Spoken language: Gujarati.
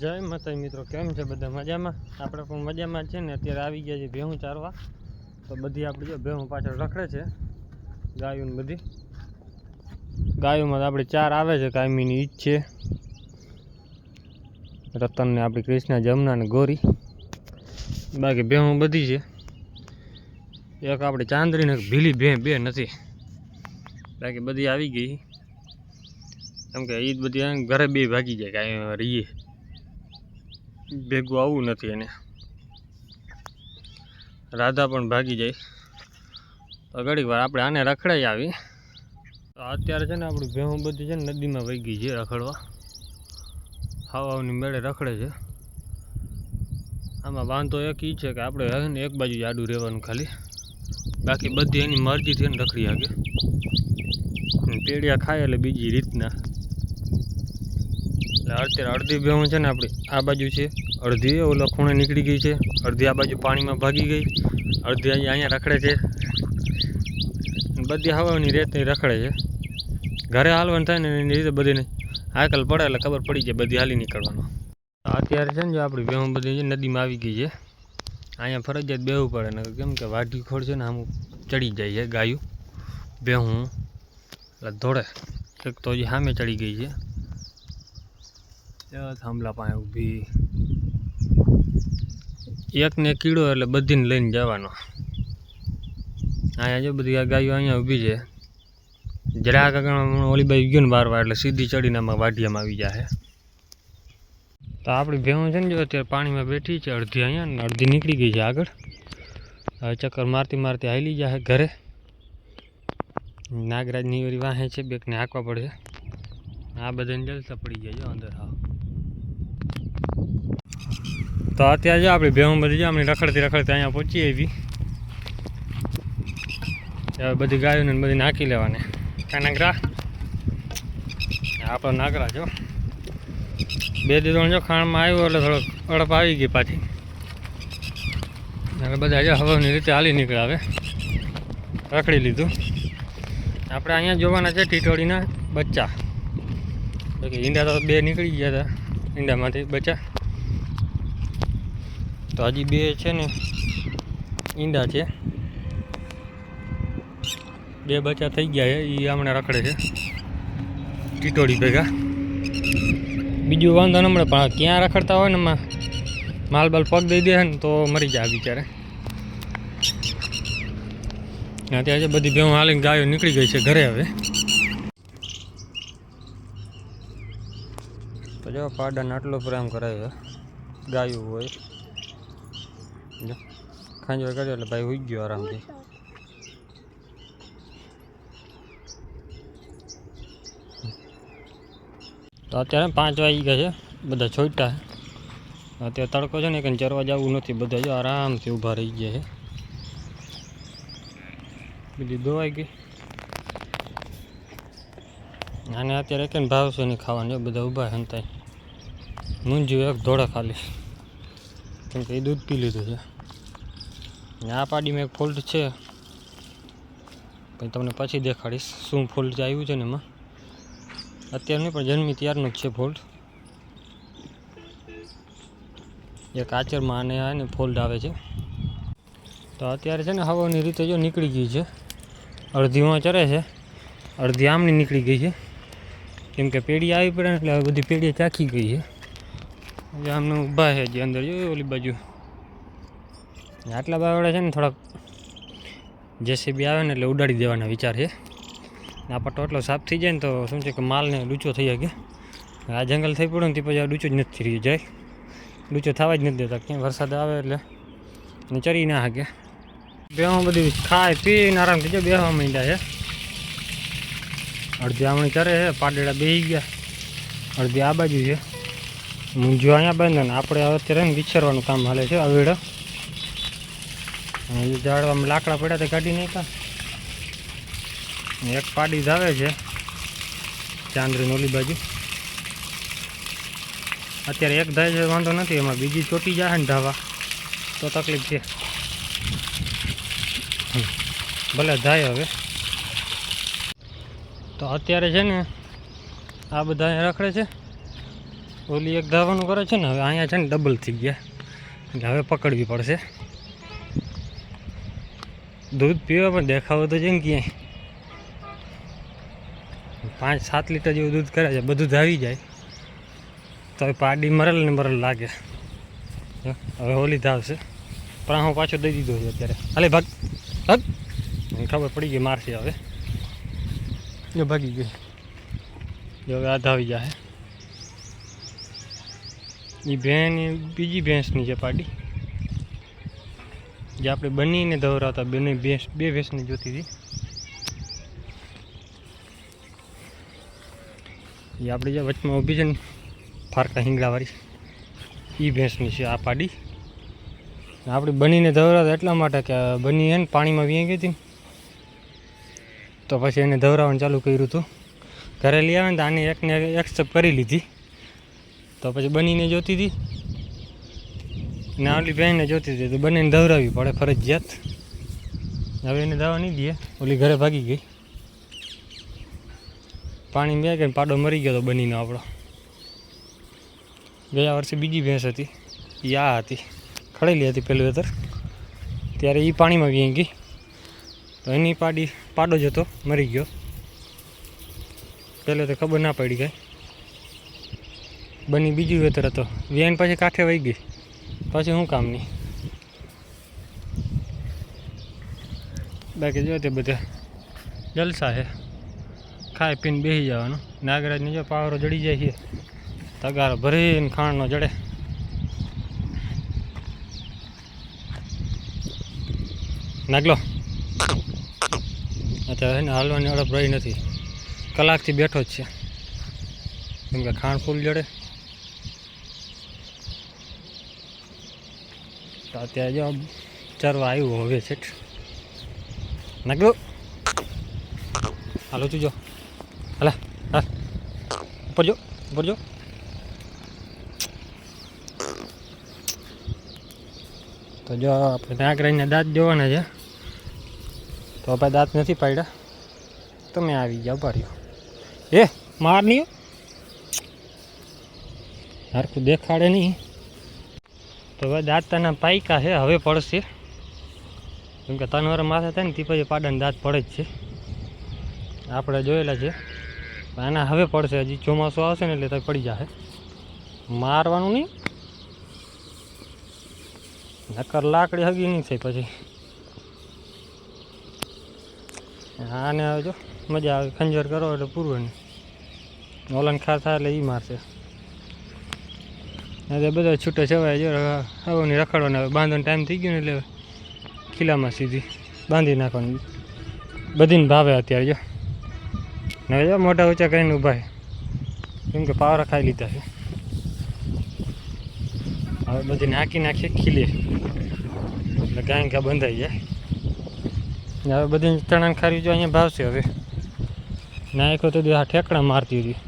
જય માતાજી મિત્રો, કેમ છે બધા મજામાં? આપણે પણ મજામાં છે ને, અત્યારે આવી ગયા છે ભેહું ચારવા. તો બધી આપણી જો ભેહું પાછળ રખડે છે ગાયું બધી. ગાયોમાં આપણી ચાર આવે છે, કાયમીની ઈજ છે. રતનને આપણી કૃષ્ણા, જમના ને ગોરી. બાકી ભેહું બધી છે. એક આપણી ચાંદરીને ભીલી ભે બે નથી. બાકી બધી આવી ગઈ. કેમ કે ઈદ બધી ઘરે બે ભાગી જાય, કાંઈ રહીએ ભેગું આવવું નથી એને. રાધા પણ ભાગી જાય. તો ઘડીક વાર આપણે આને રખડાઈ આવી. તો અત્યારે છે ને આપણી ભેહું બધી છે ને નદીમાં વહી ગઈ છે રખડવા. હાવાની મેળે રખડે છે. આમાં વાંધો એક ઈ છે કે આપણે ને એક બાજુ જાડું રહેવાનું ખાલી. બાકી બધી એની મરજીથી ને રખડી આગે પેડિયા ખાય એટલે બીજી રીતના. એટલે અત્યારે અડધી ભેહું છે ને આપણી. આ બાજુ છે. અડધી, ઓલા ખૂણે નીકળી ગઈ છે. અડધી આ બાજુ પાણીમાં ભાગી ગઈ. અડધી અહીંયા અહીંયા રખડે છે. બધી હવાની રેતની રખડે છે. ઘરે હાલવાનું થાય ને એની રીતે બધીને. હાકલ પડે એટલે ખબર પડી જાય બધી હાલી નીકળવાનું. અત્યારે છે ને જો આપણી બેહું બધી નદીમાં આવી ગઈ છે. અહીંયા ફરજિયાત બેવું પડે ને કેમ કે વાઢી ખોડ છે ને આમ ચડી જાય છે ગાયું. ભેહું. એટલે ધોળે એક તો હજી સામે ચડી ગઈ છે. થાંભલા પાસે ઊભી. એકને કીડો એટલે બધીને લઈને જવાનો. અહીંયા જો બધી આ ગાયો અહીંયા ઊભી છે. જરાક આગળ ઓલી બાજુ ગયો ને બારવા એટલે સીધી ચડીને આમાં વાઢિયામાં આવી જાય તો આપણી ભેહું છે ને જો અત્યારે પાણીમાં બેઠી છે અડધી અહીંયા ને અડધી નીકળી ગઈ છે આગળ. હવે ચક્કર મારતી મારતી હાલી જાય ઘરે. નાગરાજની વાહે છે, બેકને હાંકવા પડશે આ બધાને જલસા પડી જાય અંદર હા તો અત્યારે જો આપણે ભેહું બધી જો રખડતી રખડતી અહીંયા પહોંચી આવી. હવે બધી ગાયોને બધી નાખી લેવાની. કાં નાગરા? આપણો નાગરા જો. બે દીધો જો ખાણમાં આવ્યો એટલે થોડોક અડપ આવી ગઈ પાછી. હવે બધા જો હવાની રીતે હાલી નીકળે હવે. રખડી લીધું. આપણે અહીંયા જોવાના છે ટીટોળીના બચ્ચા. ઈંડા તો બે નીકળી ગયા હતા. ઈંડામાંથી બચ્ચા. તો હજી બે છે ને, ઈંડા છે. બે બચ્ચા થઈ ગયા છે એ હમણાં રખડે છે. ટીટોળી ભેગા. બીજું વાંધો ન મળે, પણ ક્યાં રખડતા હોય ને એમાં માલ બાલ પગ દઈ દે ને, તો મરી જાય બિચારે. અત્યારે છે, બધી ભેહું હાલીને ગાયો નીકળી ગઈ છે ઘરે હવે. તો જો, પાડાને આટલો પ્રેમ કરાવ્યો ગાયું હોય. જો ખાંજવા કર્યો એટલે ભાઈ ઉઈ ગયો આરામથી. તો અત્યારે પાંચ વાગી ગયા છે, બધા છોટા અત્યારે તડકો છે ને, કંઈ ચરવા જવું નથી, બધા જો આરામથી ઊભા રહી ગયા છે. બીજી દોવાઈ ગઈ. અને અત્યારે એક ભાવ છે નહીં ખાવાની બધા ઊભા હંતાય મૂંજ્યું એક ધોળા ખાલી. કેમ કે એ દૂધ પી લીધું છે. ને આ પાડીમાં એક ફોલ્ટ છે. પણ તમને પછી દેખાડીશ શું ફોલ્ટ આવ્યું છે ને એમાં. અત્યારે નહીં, પણ જન્મી ત્યારનું જ છે ફોલ્ટ. એક આચરમાં આને આને ફોલ્ટ આવે છે. તો અત્યારે છે ને હવાની રીતે જો નીકળી ગઈ છે. અડધી માં ચરે છે. અડધી આમની નીકળી ગઈ છે. કેમ કે પેઢી આવી પડે એટલે બધી પેઢી ચાખી ગઈ છે. આમને ઊભા છે જે અંદર, જોયું ઓલી બાજુ? આટલા બાવડા છે ને થોડાક જેસીબી આવે ને એટલે ઉડાડી દેવાના વિચાર છે. આ પટ્ટો એટલો સાફ થઈ જાય ને તો શું છે કે માલને લૂચો થઈ શકે આ જંગલ થઈ પડ્યું ને તે પછી આ લૂચો જ નથી રહ્યું, જાય? લૂચો થવા જ નથી દેતા ક્યાં વરસાદ આવે એટલે. ને ચરી ના શકે બેહું બધી, ખાય, પીને આરામથી જો બેહવા માંડ્યા છે. અડધી આમણી ચરે છે, પાડેડા બેસી ગયા. અડધી આ બાજુ છે. મૂંઝો અહીંયા બંધ ને આપણે હવે અત્યારે વિચારવાનું કામ હાલે છે, અવેડો. એ ઝાડવામાં લાકડા પડ્યા તે કાઢી નાખ્યા. એક પાડી ધાવે છે ચાંદરી નોલી બાજુ. અત્યારે એક ધાય છે, વાંધો નથી, એમાં બીજી ચોટી જાય ને ધાવા. તો તકલીફ છે. ભલે જાય હવે. તો અત્યારે છે ને, આ બધા રખડે છે. ઓલી એક ધાવાનું કરે છે ને, હવે અહીંયા છે ને ડબલ થઈ ગયા. એટલે હવે પકડવી પડશે. દૂધ પીવા પણ દેખાવો તો છે ને ક્યાંય. પાંચ સાત લીટર જેવું દૂધ કરે છે, બધું ધાવી જાય. તો હવે પાડી મરલ ને મરલ લાગે. હવે હોલી ધાવશે. પણ હું પાછો દઈ દીધો છે અત્યારે. હાલે ભાગ. ભાગ. ખબર પડી ગઈ, મારશે હવે. જો ભાગી ગઈ. જો હવે આ ધાવી જાય એ ભેણ બીજી ભેંસની છે પાડી જે આપણે બનીને દવરાવતા બંને ભેંસ, બે ભેંસની જોતી હતી. એ આપણે જે વચમાં ઊભી છે ને, ફારકા હિંગડાવાળી એ ભેંસની છે આ પાડી. આપણે બનીને ધવરાવતા એટલા માટે કે બની એને પાણીમાં વીંઈ ગઈ હતી તો પછી એને ધવરાવવાનું ચાલુ કર્યું હતું. ઘરે લઈ આવે ને તો આને એકને એક્સેપ્ટ કરી લીધી. તો પછી બનીને જોતી હતી. ને ઓલી બહેનને જોતી હતી તો બંનેને ધવરાવવી પડે ફરજિયાત. હવે એને દવા નહીં દે ઓલી ઘરે ભાગી ગઈ. પાણી બે ગઈ પાડો મરી ગયો તો બનીનો આપણો. ગયા વર્ષે બીજી ભેંસ હતી. એ આ હતી. ખડેલી હતી પહેલું વેતર ત્યારે એ પાણીમાં વી ગઈ. તો એની પાડી પાડો જતો મરી ગયો. પહેલે તો ખબર ના પડી ગઈ બની બીજું વેતર હતો. વેન પછી કાંઠે વહી ગઈ. પછી શું કામની? બાકી જો તે બધા જલસા છે. ખાઈ પીને બેસી જવાનું. નાગરાજની જો પાવરો જડી જાય છે. તગારો ભરીને ખાણનો જડે. નાગલો. અત્યારે એને હાલવાની અડપ રહી નથી. કલાકથી બેઠો જ છે. કેમ કે ખાણ ફૂલ જડે. તો અત્યારે જો ચરવા આવ્યું હવે છે નાગલો હાલો તું જો. હલા હા ઉપર જો ઉપર જો. તો જો આપણે નાગરાજના દાંત જોવાના છે. તો આપણે દાંત નથી પાડ્યા. તમે આવી જાઓ પાડ્યો એ, માર નહીં હરખું દેખાડે નહીં. તો હવે દાંત તના પાયકા છે, હવે પડશે. કેમ કે તનવર માથે થાય ને તે પછી પાડાને દાંત પડે જ છે. આપણે જોયેલા છે. આના હવે પડશે, હજી ચોમાસું આવશે ને એટલે તો પડી જશે મારવાનું નહીં. નકર લાકડી હગી નહીં થઈ પછી. આને હવે જો મજા આવે, ખંજર કરો એટલે પૂરું નહીં ઓલન ખા થાય એટલે એ મારશે. એટલે બધા છૂટો છવાય જો હવે નહીં રખડવાને બાંધવાનો ટાઈમ થઈ ગયો ને એટલે ખીલામાં સીધી બાંધી નાખવાની. બધીને ભાવે અત્યારે જો. ને જો મોટા ઊંચા કરીને ઊભા કેમ કે પાવરા ખાઈ લીધા છે. હવે બધી નાખી નાખીએ ખીલી એટલે ગાય ઘા બંધાઈ જાય. ને હવે બધી ચણા ખારી જો અહીંયા ભાવશે હવે. નાખ્યો તો આ ઠેકડા મારતી હતી.